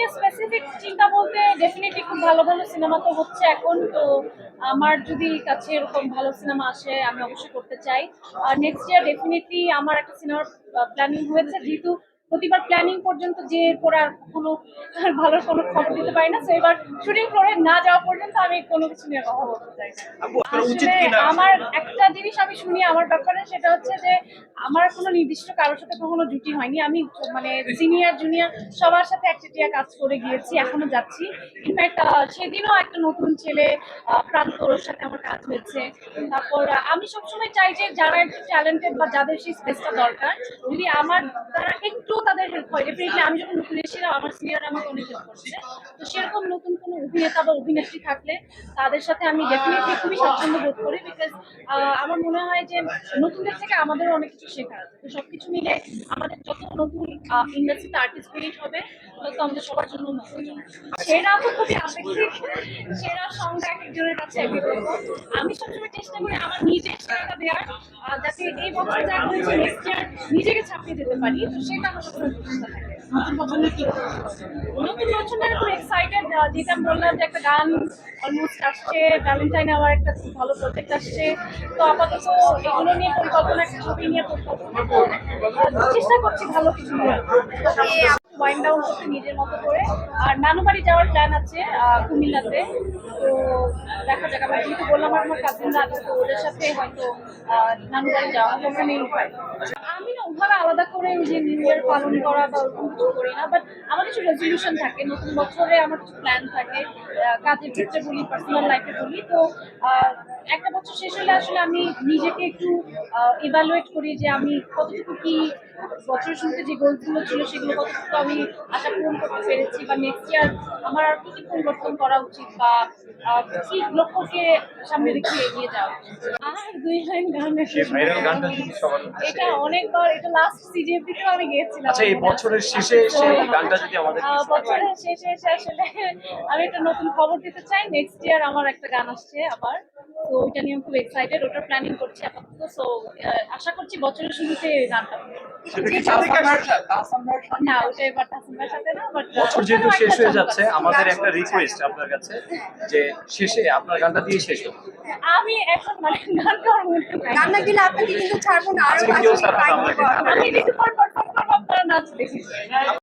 নিয়ে স্পেসিফিক চিন্তা বলতে ডেফিনেটলি খুব ভালো ভালো সিনেমা তো হচ্ছে এখন, তো আমার যদি কাছে এরকম ভালো সিনেমা আসে, আমি অবশ্যই করতে চাই। আর নেক্সট ইয়ার ডেফিনেটলি আমার একটা সিনেমার প্ল্যানিং হয়েছে যেহেতু প্রতিবার প্ল্যানিং পর্যন্ত যে পরে আর কোনো ভালো কোনো খবর দিতে পারি না। তো এবার শুটিং ফ্লোরে না যাওয়া পর্যন্ত আমি কোনো কিছু নিয়ে কথা বলতে চাই না। আমার একটা জিনিস আমি শুনি আমার ব্যাপারে সেটা হচ্ছে যে আমার কোনো নির্দিষ্ট কারোর সাথে কখনো জুটি হয়নি। আমি মানে সিনিয়র জুনিয়র সবার সাথে একচেটিয়া কাজ করে গিয়েছি এখনও যাচ্ছি। ইনফ্যাক্ট সেদিনও একটা নতুন ছেলে প্রান্ত ওর সাথে আমার কাজ হয়েছে। তারপর আমি সবসময় চাই যে যারা একটু ট্যালেন্টেড বা যাদের সেই স্পেসটা দরকার যদি আমার তারা একটু তাদের হেল্প হয়। ডেফিনেটলি আমি যখন নতুন এসেছিলাম, আমার সিনিয়র আমাকে অনেক হেল্প করছে। তো সেরকম নতুন কোনো অভিনেতা বা অভিনেত্রী থাকলে তাদের সাথে আমি ডেফিনেটলি খুবই স্বাচ্ছন্দ্য বোধ করি বিকজ আমার মনে হয় যে নতুনদের থেকে আমাদেরও অনেক কিছু শেখার আছে। তো সবকিছু মিলে আমাদের যত নতুন ইন্ডাস্ট্রিতে আর্টিস্ট ক্রিয়েট হবে, তত আমাদের সবার জন্য সেরা তো খুবই আপেক্ষিক, সেরা সংখ্যা এক একজনের কাছে আমি সবসময় চেষ্টা করি আমার নিজের সেরাটা দেওয়ার যাতে এই বছর যা করেছি নেক্সট ইয়ার নিজেকে ছাপিয়ে যেতে পারি তো সেটা আমার সবসময় চেষ্টা থাকে। নতুন বছরের কি নতুন বছর খুব এক্সাইটেড যেটা বললাম যে একটা গান অলমোস্ট আসছে ভ্যালেন্টাইন আমার একটা খুব ভালো প্রজেক্ট আসছে। তো আপাতত এগুলো নিয়ে পরিকল্পনা একটা ছবি নিয়ে পরিকল্পনা চেষ্টা করছি ভালো কিছু ওয়াইন্ড ডাউন করতে নিজের মতো করে। আর নানু বাড়ি যাওয়ার প্ল্যান আছে কুমিল্লাতে। তো দেখা যাক আমার যেহেতু বললাম আমার কাজিনরা আছে তো ওদের সাথে হয়তো আহ, নানু বাড়ি যাওয়া ওখানেই আমি না ওভাবে আলাদা করে ওই যে নিউ ইয়ার পালন করা বা ওরকম কিছু করি না বাট আমার কিছু রেজলিউশন থাকে। নতুন বছরে আমার কিছু প্ল্যান থাকে। কাজের ক্ষেত্রে বলি পার্সোনাল লাইফে বলি। তো একটা বছর শেষ হলে আসলে আমি নিজেকে একটু ইভ্যালুয়েট করি যে আমি কতটুকু কি বছরের শুরুতে যে গোলগুলো ছিল সেগুলো কতটুকু আমি আশা পূরণ করতে পেরেছি বা নেক্সট ইয়ার আমার আর কি পরিবর্তন করা উচিত বা কি লক্ষ্যকে সামনে রেখে এগিয়ে যাওয়া। আর দুই লাইন গান এটা অনেকবার এটা লাস্ট সিজিএফিতেও আমি গিয়েছিলাম। আচ্ছা এই বছরের শেষে সেই গানটা যদি আমাদের বছরের শেষে এসে আসলে আমি একটা নতুন খবর দিতে চাই। নেক্সট ইয়ার আমার একটা গান আসছে আবার তো ওইটা নিয়ে আমি খুব এক্সাইটেড ওটার প্ল্যানিং করছি আপাতত। সো আশা করছি বছরের শুরুতে গানটা সেটা কি চাঁদিকা না ওটা এবার তাসিমার সাথে না বাট বছর যেহেতু শেষ হয়ে যাচ্ছে আমাদের একটা রিকোয়েস্ট আপনার কাছে যে শেষে আপনার গানটা দিয়ে শেষ হোক। আমি এখন মানে গান আপনাকে কিন্তু ছাড়বো না আরও। আমি আপনারা নাচ দেখি